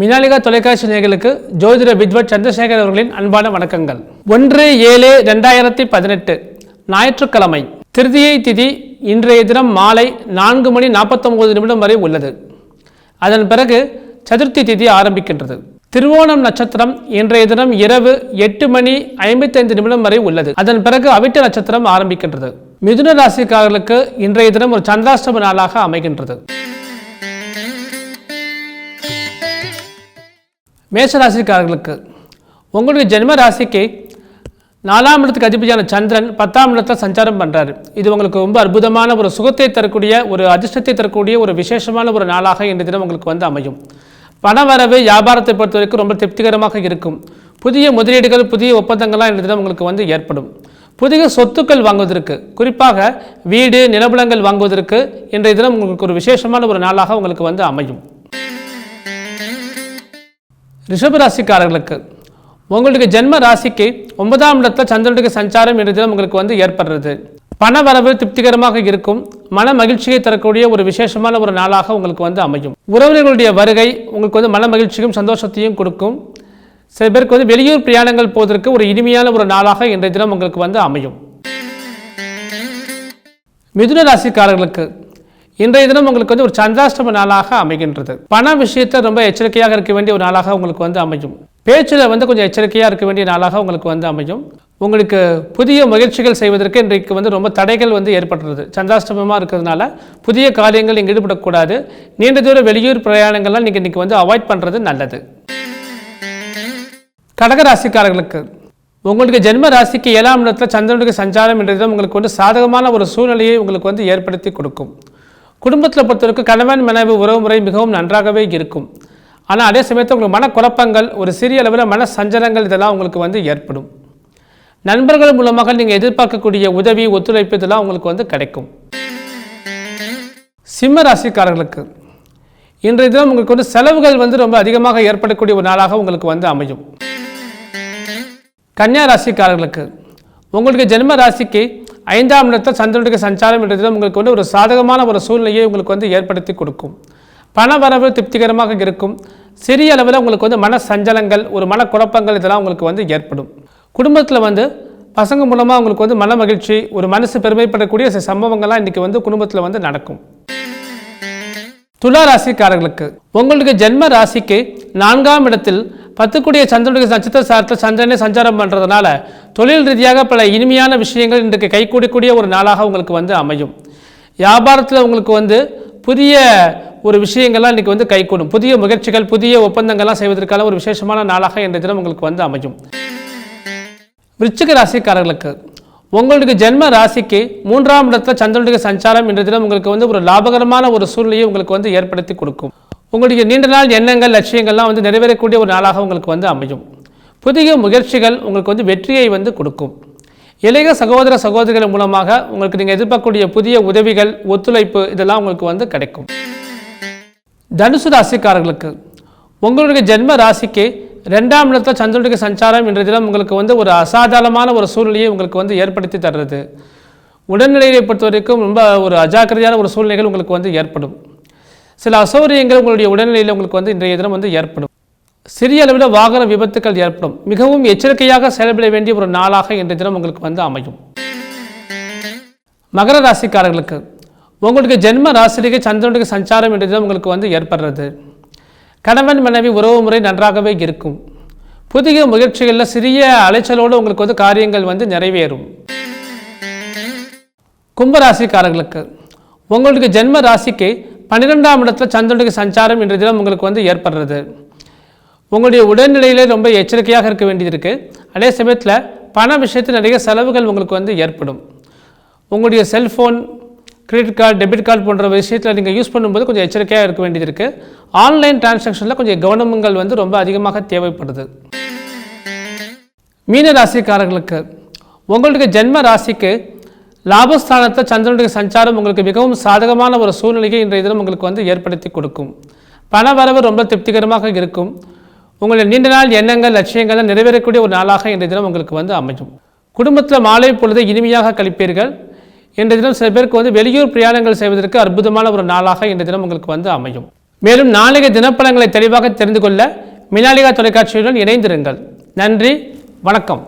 மினாலிகா தொலைக்காட்சி நேர்களுக்கு ஜோதிட வித்வத் சந்திரசேகர் அவர்களின் அன்பான வணக்கங்கள். ஒன்று ஏழு ரெண்டாயிரத்தி பதினெட்டு ஞாயிற்றுக்கிழமை திருதியை திதி இன்றைய தினம் மாலை நான்கு மணி நாற்பத்தொம்பது நிமிடம் வரை உள்ளது. அதன் பிறகு சதுர்த்தி திதி ஆரம்பிக்கின்றது. திருவோணம் நட்சத்திரம் இன்றைய தினம் இரவு எட்டு மணி ஐம்பத்தைந்து நிமிடம் வரை உள்ளது. அதன் பிறகு அவிட்ட நட்சத்திரம் ஆரம்பிக்கின்றது. மிதுன ராசிக்காரர்களுக்கு இன்றைய தினம் ஒரு சந்திராஷ்டம நாளாக அமைகின்றது. மேஷராசிக்காரர்களுக்கு உங்களுடைய ஜென்ம ராசிக்கு நாலாம் இடத்துக்கு அதிபதியான சந்திரன் பத்தாம் இடத்துல சஞ்சாரம் பண்ணுறாரு இது உங்களுக்கு ரொம்ப அற்புதமான ஒரு சுகத்தை தரக்கூடிய ஒரு அதிர்ஷ்டத்தை தரக்கூடிய ஒரு விசேஷமான ஒரு நாளாக இன்று தினம் உங்களுக்கு வந்து அமையும். பணவரவு வியாபாரத்தை பொறுத்த வரைக்கும் ரொம்ப திருப்திகரமாக இருக்கும். புதிய முதலீடுகள் புதிய ஒப்பந்தங்கள்லாம் இன்று தினம் உங்களுக்கு வந்து ஏற்படும். புதிய சொத்துக்கள் வாங்குவதற்கு குறிப்பாக வீடு நிலபுலங்கள் வாங்குவதற்கு இன்றைய தினம் உங்களுக்கு ஒரு விசேஷமான ஒரு நாளாக உங்களுக்கு வந்து அமையும். ரிஷபராசிக்காரர்களுக்கு உங்களுடைய ஜென்ம ராசிக்கு ஒன்பதாம் இடத்துல சந்திரனுடைய சஞ்சாரம் என்ற தினம் உங்களுக்கு வந்து ஏற்படுறது. பண வரவு திருப்திகரமாக இருக்கும். மன மகிழ்ச்சியை தரக்கூடிய ஒரு விசேஷமான ஒரு நாளாக உங்களுக்கு வந்து அமையும். உறவினர்களுடைய வருகை உங்களுக்கு வந்து மன மகிழ்ச்சியும் சந்தோஷத்தையும் கொடுக்கும். சில பேருக்கு வந்து வெளியூர் பிரயாணங்கள் போவதற்கு ஒரு இனிமையான ஒரு நாளாக இன்றைய தினம் உங்களுக்கு வந்து அமையும். மிதுன ராசிக்காரர்களுக்கு இன்றைய தினம் உங்களுக்கு வந்து ஒரு சந்திராஷ்டம நாளாக அமைகின்றது. பண விஷயத்தில் ரொம்ப எச்சரிக்கையாக இருக்க வேண்டிய ஒரு நாளாக உங்களுக்கு வந்து அமையும். பேச்சில் வந்து கொஞ்சம் எச்சரிக்கையாக இருக்க வேண்டிய நாளாக உங்களுக்கு வந்து அமையும். உங்களுக்கு புதிய முயற்சிகள் செய்வதற்கு இன்றைக்கு வந்து ரொம்ப தடைகள் வந்து ஏற்படுறது சந்திராஷ்டமமாக இருக்கிறதுனால புதிய காரியங்கள் நீங்கள் ஈடுபடக்கூடாது. நீண்ட தூர வெளியூர் பிரயாணங்கள்லாம் நீங்கள் இன்றைக்கி வந்து அவாய்ட் பண்ணுறது நல்லது. கடகராசிக்காரர்களுக்கு உங்களுக்கு ஜென்ம ராசிக்கு ஏழாம் இடத்துல சந்திரனுடைய சஞ்சாரம் என்ற விதம் உங்களுக்கு வந்து சாதகமான ஒரு சூழ்நிலையை உங்களுக்கு வந்து ஏற்படுத்தி கொடுக்கும். குடும்பத்தில் பொறுத்தவரைக்கும் கணவன் மனைவி உறவுமுறை மிகவும் நன்றாகவே இருக்கும். ஆனால் அதே சமயத்தில் உங்களுக்கு மனக்குழப்பங்கள் ஒரு சிறிய அளவில் மன சஞ்சலங்கள் இதெல்லாம் உங்களுக்கு வந்து ஏற்படும். நண்பர்கள் மூலமாக நீங்கள் எதிர்பார்க்கக்கூடிய உதவி ஒத்துழைப்பு இதெல்லாம் உங்களுக்கு வந்து கிடைக்கும். சிம்ம ராசிக்காரர்களுக்கு இன்றைய தினம் உங்களுக்கு வந்து செலவுகள் வந்து ரொம்ப அதிகமாக ஏற்படக்கூடிய ஒரு நாளாக உங்களுக்கு வந்து அமையும். கன்னியா ராசிக்காரர்களுக்கு உங்களுக்கு ஜென்ம ராசிக்கு ஐந்தாம் இடத்தில் சந்திரனுடைய சஞ்சாரம் என்றது உங்களுக்கு வந்து ஒரு சாதகமான ஒரு சூழ்நிலையை உங்களுக்கு வந்து ஏற்படுத்தி கொடுக்கும். பண வரவு திருப்திகரமாக இருக்கும். சிறிய அளவில் உங்களுக்கு வந்து மன சஞ்சலங்கள் ஒரு மனக்குழப்பங்கள் இதெல்லாம் உங்களுக்கு வந்து ஏற்படும். குடும்பத்தில் வந்து பசங்க மூலமாக உங்களுக்கு வந்து மன மகிழ்ச்சி ஒரு மனசு பெருமைப்படக்கூடிய சில சம்பவங்கள்லாம் இன்றைக்கி வந்து குடும்பத்தில் வந்து நடக்கும். துலா ராசிக்காரர்களுக்கு உங்களுடைய ஜென்ம ராசிக்கு நான்காம் இடத்தில் பத்துக்குடிய சந்திரனுடைய நட்சத்திர சாரத்தில் சந்திரனே சஞ்சாரம் பண்ணுறதுனால தொழில் ரீதியாக பல இனிமையான விஷயங்கள் இன்றைக்கு கைகூடக்கூடிய ஒரு நாளாக உங்களுக்கு வந்து அமையும். வியாபாரத்தில் உங்களுக்கு வந்து புதிய ஒரு விஷயங்கள்லாம் இன்றைக்கி வந்து கைகூடும். புதிய முயற்சிகள் புதிய ஒப்பந்தங்கள்லாம் செய்வதற்கான ஒரு விசேஷமான நாளாக இன்றைய தினம் உங்களுக்கு வந்து அமையும். விருச்சிக ராசிக்காரர்களுக்கு உங்களுடைய ஜென்ம ராசிக்கு மூன்றாம் இடத்துல சந்திரனுடைய சஞ்சாரம் இன்றைய தினம் உங்களுக்கு வந்து ஒரு லாபகரமான ஒரு சூழ்நிலையை உங்களுக்கு வந்து ஏற்படுத்தி கொடுக்கும். உங்களுடைய நீண்ட நாள் எண்ணங்கள் லட்சியங்கள்லாம் வந்து நிறைவேறக்கூடிய ஒரு நாளாக உங்களுக்கு வந்து அமையும். புதிய முயற்சிகள் உங்களுக்கு வந்து வெற்றியை வந்து கொடுக்கும். இளைய சகோதர சகோதரிகள் மூலமாக உங்களுக்கு நீங்கள் எதிர்பார்க்கக்கூடிய புதிய உதவிகள் ஒத்துழைப்பு இதெல்லாம் உங்களுக்கு வந்து கிடைக்கும். தனுசு ராசிக்காரர்களுக்கு உங்களுடைய ஜென்ம ராசிக்கு ரெண்டாம் இடத்துல சந்திரனுடைய சஞ்சாரம் என்ற தினம் உங்களுக்கு வந்து ஒரு அசாதாரணமான ஒரு சூழ்நிலையை உங்களுக்கு வந்து ஏற்படுத்தி தர்றது. உடல்நிலையை பொறுத்த வரைக்கும் ரொம்ப ஒரு அஜாக்கிரதையான ஒரு சூழ்நிலைகள் உங்களுக்கு வந்து ஏற்படும். சில அசௌகரியங்கள் உங்களுடைய உடல்நிலையில் உங்களுக்கு வந்து இன்றைய தினம் வந்து ஏற்படும். சிறிய அளவில் வாகன விபத்துக்கள் ஏற்படும். மிகவும் எச்சரிக்கையாக செயல்பட வேண்டிய ஒரு நாளாக இன்றைய தினம் உங்களுக்கு வந்து அமையும். மகர ராசிக்காரர்களுக்கு உங்களுக்கு ஜென்ம ராசிக்கு சந்திரனுடைய சஞ்சாரம் என்ற தினம் உங்களுக்கு வந்து ஏற்படுறது. கணவன் மனைவி உறவு முறை நன்றாகவே இருக்கும். புதிய முயற்சிகளில் சிறிய அலைச்சலோடு உங்களுக்கு வந்து காரியங்கள் வந்து நிறைவேறும். கும்பராசிக்காரர்களுக்கு உங்களுக்கு ஜென்ம ராசிக்கு பன்னிரெண்டாம் இடத்துல சந்திரனுக்கு சஞ்சாரம் என்ற தினம் உங்களுக்கு வந்து ஏற்படுறது. உங்களுடைய உடல்நிலையிலே ரொம்ப எச்சரிக்கையாக இருக்க வேண்டியது இருக்குது அதே சமயத்தில் பண விஷயத்தில் நிறைய செலவுகள் உங்களுக்கு வந்து ஏற்படும். உங்களுடைய cellphone credit card debit card போன்ற விஷயத்தில் நீங்கள் யூஸ் பண்ணும்போது கொஞ்சம் எச்சரிக்கையாக இருக்க வேண்டியது இருக்குது ஆன்லைன் டிரான்சாக்ஷனில் கொஞ்சம் கவனங்கள் வந்து ரொம்ப அதிகமாக தேவைப்படுது. மீன ராசிக்காரர்களுக்கு உங்களுடைய ஜென்ம ராசிக்கு லாபஸ்தானத்தை சந்திரனுடைய சஞ்சாரம் உங்களுக்கு மிகவும் சாதகமான ஒரு சூழ்நிலையை இன்றைய தினம் உங்களுக்கு வந்து ஏற்படுத்தி கொடுக்கும். பண வரவு ரொம்ப திருப்திகரமாக இருக்கும். உங்களுடைய நீண்ட நாள் எண்ணங்கள் லட்சியங்கள் நிறைவேறக்கூடிய ஒரு நாளாக இன்றைய தினம் உங்களுக்கு வந்து அமையும். குடும்பத்தில் மாலை பொழுதை இனிமையாக கழிப்பீர்கள். இன்றைய தினம் சில பேருக்கு வந்து வெளியூர் பிரயாணங்கள் செய்வதற்கு அற்புதமான ஒரு நாளாக இன்றைய தினம் உங்களுக்கு வந்து அமையும். மேலும் நாளைய தினப்பலங்களை தெளிவாக தெரிந்து கொள்ள மினாலிகா தொலைக்காட்சியுடன் இணைந்திருங்கள். நன்றி வணக்கம்.